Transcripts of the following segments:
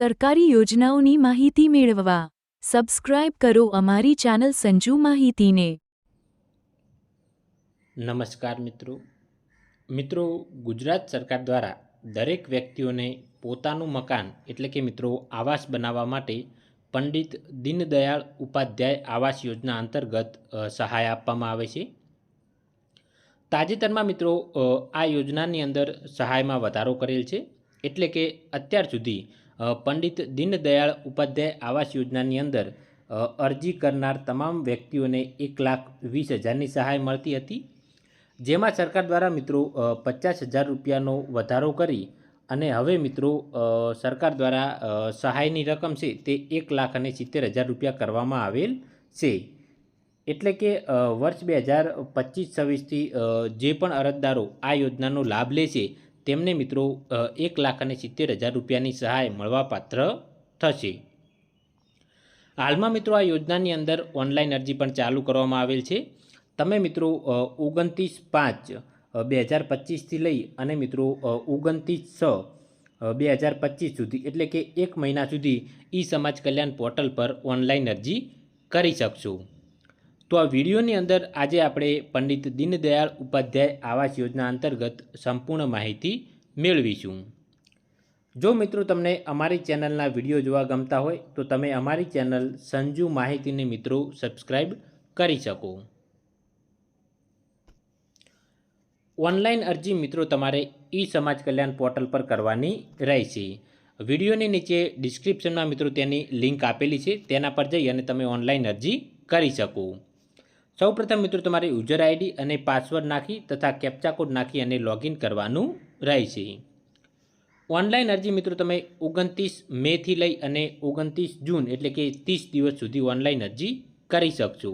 સરકારી યોજનાઓની માહિતી મેળવવા. સબસ્ક્રાઇબ કરો અમારી ચેનલ સંજુ માહિતીને. નમસ્કાર મિત્રો. મિત્રો, ગુજરાત સરકાર દ્વારા દરેક વ્યક્તિઓને પોતાનું મકાન, એટલે કે મિત્રો, આવાસ બનાવવા માટે પંડિત દીનદયાળ ઉપાધ્યાય આવાસ યોજના અંતર્ગત સહાય આપવામાં આવે છે. તાજેતરમાં મિત્રો આ યોજનાની અંદર સહાયમાં વધારો કરેલ છે. એટલે કે અત્યાર સુધી પંડિત દીનદયાળ ઉપાધ્યાય આવાસ યોજનાની અંદર અરજી કરનાર તમામ વ્યક્તિઓને એક લાખ વીસ હજારની સહાય મળતી હતી, જેમાં સરકાર દ્વારા મિત્રો પચાસ હજાર રૂપિયાનો વધારો કરી અને હવે મિત્રો સરકાર દ્વારા સહાયની રકમ છે તે એક લાખ અને સિત્તેર હજાર રૂપિયા કરવામાં આવેલ છે. એટલે કે વર્ષ બે હજાર પચીસ છવ્વીસથી જે પણ અરજદારો આ યોજનાનો લાભ લે છે તેમને મિત્રો એક લાખ અને સિત્તેર હજાર રૂપિયાની સહાય મળવાપાત્ર થશે. હાલમાં મિત્રો આ યોજનાની અંદર ઓનલાઈન અરજી પણ ચાલુ કરવામાં આવેલ છે. તમે મિત્રો ઓગણત્રીસ પાંચ બે હજાર પચીસથી લઈ અને મિત્રો ઓગણત્રીસ છ બે હજાર પચીસ સુધી, એટલે કે એક મહિના સુધી ઈ સમાજ કલ્યાણ પોર્ટલ પર ઓનલાઈન અરજી કરી શકશો. તો આ વિડીયોની અંદર આજે આપણે પંડિત દીનદયાળ ઉપાધ્યાય આવાસ યોજના અંતર્ગત સંપૂર્ણ માહિતી મેળવીશું. જો મિત્રો તમને અમારી ચેનલના વીડિયો જોવા ગમતા હોય, તો તમે અમારી ચેનલ સંજુ માહિતીને મિત્રો સબસ્ક્રાઈબ કરી શકો. ઓનલાઈન અરજી મિત્રો તમારે ઈ સમાજ કલ્યાણ પોર્ટલ પર કરવાની રહેશે. વિડીયોની નીચે ડિસ્ક્રિપ્શનમાં મિત્રો તેની લિંક આપેલી છે, તેના પર જઈ અને તમે ઓનલાઈન અરજી કરી શકો. સૌપ્રથમ મિત્રો તમારે યુઝર આઈડી અને પાસવર્ડ નાખી તથા કેપ્ચા કોડ નાખી અને લોગિન કરવાનું રહેશે. ઓનલાઈન અરજી મિત્રો તમે ઓગણત્રીસ મેથી લઈ અને ઓગણત્રીસ જૂન એટલે કે ત્રીસ દિવસ સુધી ઓનલાઈન અરજી કરી શકશો.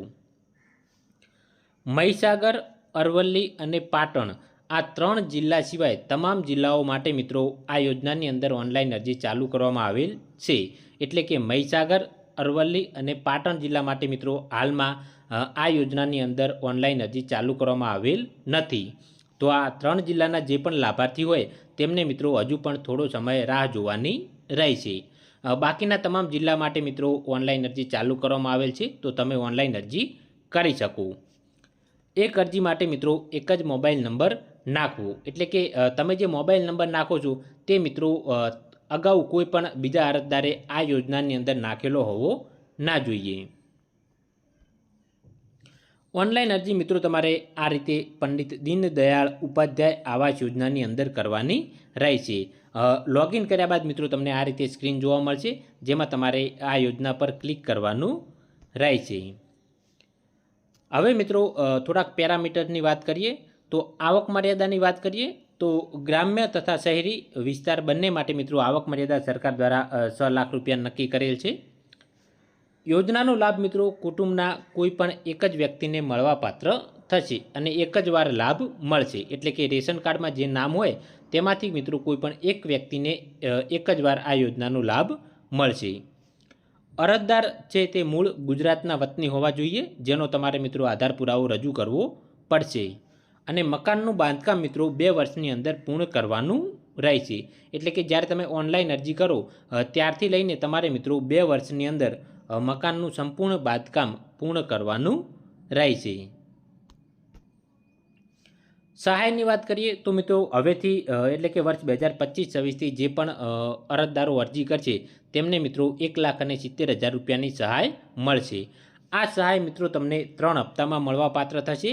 મહીસાગર, અરવલ્લી અને પાટણ આ ત્રણ જિલ્લા સિવાય તમામ જિલ્લાઓ માટે મિત્રો આ યોજનાની અંદર ઓનલાઈન અરજી ચાલુ કરવામાં આવેલ છે. એટલે કે મહીસાગર, અરવલ્લી અને પાટણ જિલ્લા માટે મિત્રો હાલમાં આ યોજનાની અંદર ઓનલાઈન અરજી ચાલુ કરવામાં આવેલ નથી. તો આ ત્રણ જિલ્લાના જે પણ લાભાર્થી હોય, તેમને મિત્રો હજુ પણ થોડો સમય રાહ જોવાની રહેશે બાકીના તમામ જિલ્લા માટે મિત્રો ઓનલાઈન અરજી ચાલુ કરવામાં આવેલ છે, તો તમે ઓનલાઈન અરજી કરી શકો. એક અરજી માટે મિત્રો એક જ મોબાઈલ નંબર નાખવો. એટલે કે તમે જે મોબાઈલ નંબર નાખો છો, તે મિત્રો અગાઉ કોઈ પણ બીજા અરજદારે આ યોજનાની અંદર નાખેલો હોવો ના જોઈએ. ઓનલાઈન અરજી મિત્રો તમારે આ રીતે પંડિત દીનદયાળ ઉપાધ્યાય આવાસ યોજનાની અંદર કરવાની રહેશે છે. લોગિન કર્યા બાદ મિત્રો તમને આ રીતે સ્ક્રીન જોવા મળશે, જેમાં તમારે આ યોજના પર ક્લિક કરવાનું રહેશે હવે મિત્રો થોડાક પેરામીટરની વાત કરીએ, તો આવક મર્યાદાની વાત કરીએ, તો ગ્રામ્ય તથા શહેરી વિસ્તાર બંને માટે મિત્રો આવક મર્યાદા સરકાર દ્વારા છ લાખ રૂપિયા નક્કી કરેલ છે. યોજનાનો લાભ મિત્રો કુટુંબના કોઈ પણ એક જ વ્યક્તિને મળવાપાત્ર થશે અને એક જ વાર લાભ મળશે. એટલે કે રેશન કાર્ડમાં જે નામ હોય, તેમાંથી મિત્રો કોઈ પણ એક વ્યક્તિને એક જ વાર આ યોજનાનો લાભ મળશે. અરજદાર છે તે મૂળ ગુજરાતના વતની હોવા જોઈએ, જેનો તમારે મિત્રો આધાર પુરાવો રજૂ કરવો પડશે. અને મકાનનું બાંધકામ મિત્રો બે વર્ષની અંદર પૂર્ણ કરવાનું રહેશે. એટલે કે જ્યારે તમે ઓનલાઈન અરજી કરો ત્યારથી લઈને તમારે મિત્રો બે વર્ષની અંદર મકાનનું સંપૂર્ણ બાંધકામ પૂર્ણ કરવાનું રહેશે સહાયની વાત કરીએ તો મિત્રો, હવેથી એટલે કે વર્ષ બે હજાર પચીસ છવ્વીસથી જે પણ અરજદારો અરજી કરશે, તેમને મિત્રો એક લાખ અને સિત્તેર હજાર રૂપિયાની સહાય મળશે. આ સહાય મિત્રો તમને ત્રણ હપ્તામાં મળવાપાત્ર થશે,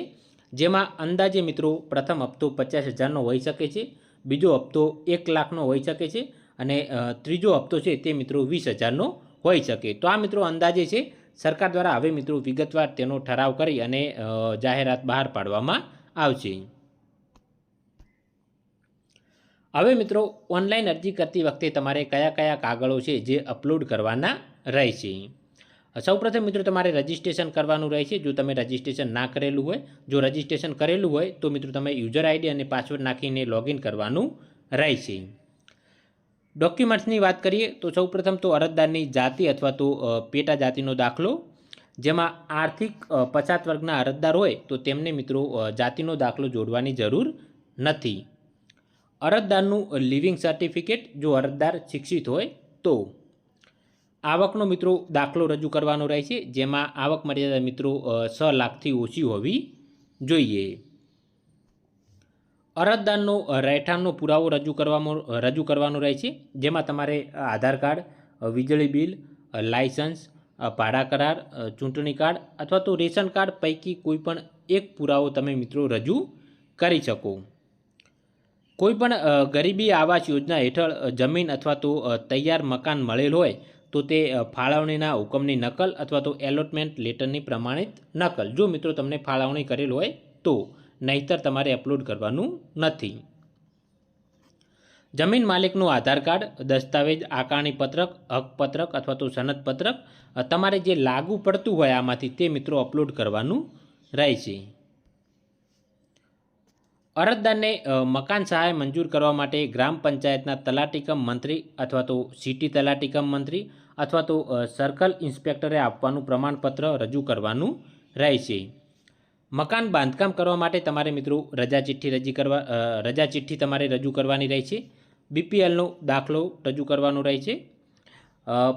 જેમાં અંદાજે મિત્રો પ્રથમ હપ્તો પચાસ હજારનો હોઈ શકે છે, બીજો હપ્તો એક લાખનો હોઈ શકે છે અને ત્રીજો હપ્તો છે તે મિત્રો વીસ હજારનો હોઈ શકે. તો આ મિત્રો અંદાજે છે, સરકાર દ્વારા હવે મિત્રો વિગતવાર તેનો ઠરાવ કરી અને જાહેરાત બહાર પાડવામાં આવશે. હવે મિત્રો, ઓનલાઈન અરજી કરતી વખતે તમારે કયા કયા કાગળો છે જે અપલોડ કરવાના રહેશે? સૌપ્રથમ મિત્રો તમારે રજિસ્ટ્રેશન કરવાનું રહેશે. જો તમે રજિસ્ટ્રેશન ના કરેલું હોય, જો રજિસ્ટ્રેશન કરેલું હોય, તો મિત્રો તમે યુઝર આઈડી અને પાસવર્ડ નાખીને લોગિન કરવાનું રહેશે. ડોક્યુમેન્ટ્સની વાત કરીએ, તો સૌપ્રથમ તો અરજદારની જાતિ અથવા તો પેટા જાતિનો દાખલો. જેમાં આર્થિક પછાત વર્ગના અરજદાર હોય, તો તેમને મિત્રો જાતિનો દાખલો જોડવાની જરૂર નથી. અરજદારનું લિવિંગ સર્ટિફિકેટ જો અરજદાર શિક્ષિત હોય, તો આવકનો મિત્રો દાખલો રજૂ કરવાનો રહે છે જેમાં આવક મર્યાદા મિત્રો છ લાખથી ઓછી હોવી જોઈએ. અરજદારનો રહેઠાણનો પુરાવો રજૂ કરવામાં, રજૂ કરવાનો રહે છે, જેમાં તમારે આધાર કાર્ડ વીજળી બિલ લાયસન્સ ભાડા કરાર ચૂંટણી કાર્ડ અથવા તો રેશન કાર્ડ પૈકી કોઈપણ એક પુરાવો તમે મિત્રો રજૂ કરી શકો. કોઈપણ ગરીબી આવાસ યોજના હેઠળ જમીન અથવા તો તૈયાર મકાન મળેલ હોય તો તે ફાળવણીના હુકમની નકલ અથવા તો એલોટમેન્ટ લેટરની પ્રમાણિત નકલ. જો મિત્રો તમને ફાળવણી કરેલ હોય તો નહીતર તમારે અપલોડ કરવાનું નથી. જમીન માલિકનું આધાર કાર્ડ, દસ્તાવેજ, આકારણી પત્રક હકપત્રક અથવા તો સનદ પત્રક તમારે જે લાગુ પડતું હોય આમાંથી તે મિત્રો અપલોડ કરવાનું રહેશે અરજદારને મકાન સહાય મંજૂર કરવા માટે ગ્રામ પંચાયતના તલાટીકમ મંત્રી અથવા તો સિટી તલાટીકમ મંત્રી અથવા તો સર્કલ ઇન્સ્પેક્ટરે આપવાનું પ્રમાણપત્ર રજૂ કરવાનું રહેશે મકાન બાંધકામ કરવા માટે તમારે મિત્રો રજા ચિઠ્ઠી રજી કરવા રજા ચિઠ્ઠી તમારે રજૂ કરવાની રહે છે. બીપીએલનો દાખલો રજૂ કરવાનો રહે છે.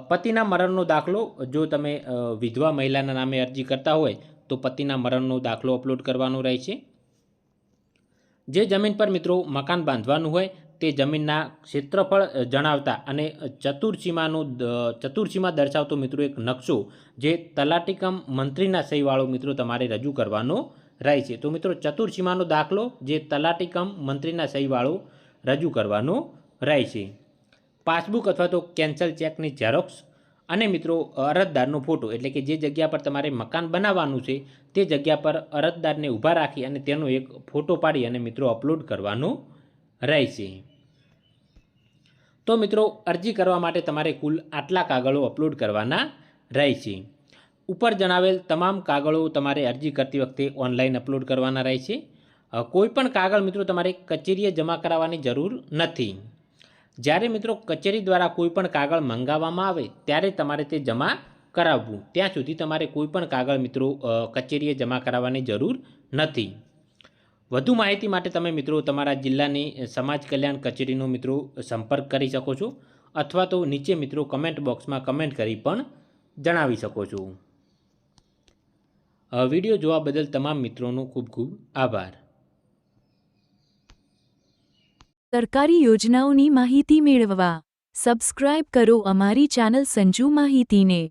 પતિના મરણનો દાખલો જો તમે વિધવા મહિલાના નામે અરજી કરતા હોય તો પતિના મરણનો દાખલો અપલોડ કરવાનો રહે છે. જે જમીન પર મિત્રો મકાન બાંધવાનું હોય તે જમીનના ક્ષેત્રફળ જણાવતા અને ચતુર્સીમાનું ચતુર્સીમા દર્શાવતો મિત્રો એક નકશો જે તલાટીકમ મંત્રીના સહીવાળો મિત્રો તમારે રજૂ કરવાનો રહે છે. તો મિત્રો ચતુર્સીમાનો દાખલો જે તલાટીકમ મંત્રીના સહીવાળો રજૂ કરવાનો રહે છે. પાસબુક અથવા તો કેન્સલ ચેકની ઝેરોક્સ અને મિત્રો અરજદારનો ફોટો, એટલે કે જે જગ્યા પર તમારે મકાન બનાવવાનું છે તે જગ્યા પર અરજદારને ઊભા રાખી અને તેનો એક ફોટો પાડી અને મિત્રો અપલોડ કરવાનો રહેશે તો મિત્રો, અરજી કરવા માટે તમારે કુલ આટલા કાગળો અપલોડ કરવાના રહેશે ઉપર જણાવેલ તમામ કાગળો તમારે અરજી કરતી વખતે ઓનલાઈન અપલોડ કરવાના રહેશે છે. કોઈપણ કાગળ મિત્રો તમારે કચેરીએ જમા કરાવવાની જરૂર નથી. જ્યારે મિત્રો કચેરી દ્વારા કોઈપણ કાગળ મંગાવવામાં આવે, ત્યારે તમારે તે જમા કરાવવું. ત્યાં સુધી તમારે કોઈપણ કાગળ મિત્રો કચેરીએ જમા કરાવવાની જરૂર નથી. વધુ માહિતી માટે તમે મિત્રો તમારા જિલ્લાની સમાજ કલ્યાણ કચેરીનો મિત્રો સંપર્ક કરી શકો છો અથવા તો નીચે મિત્રો કમેન્ટ બોક્સમાં કમેન્ટ કરી પણ જણાવી શકો છો. વીડિયો જોવા બદલ તમામ મિત્રોનો ખૂબ ખૂબ આભાર. સરકારી યોજનાઓની માહિતી મેળવવા સબસ્ક્રાઇબ કરો અમારી ચેનલ સંજુ માહિતીને.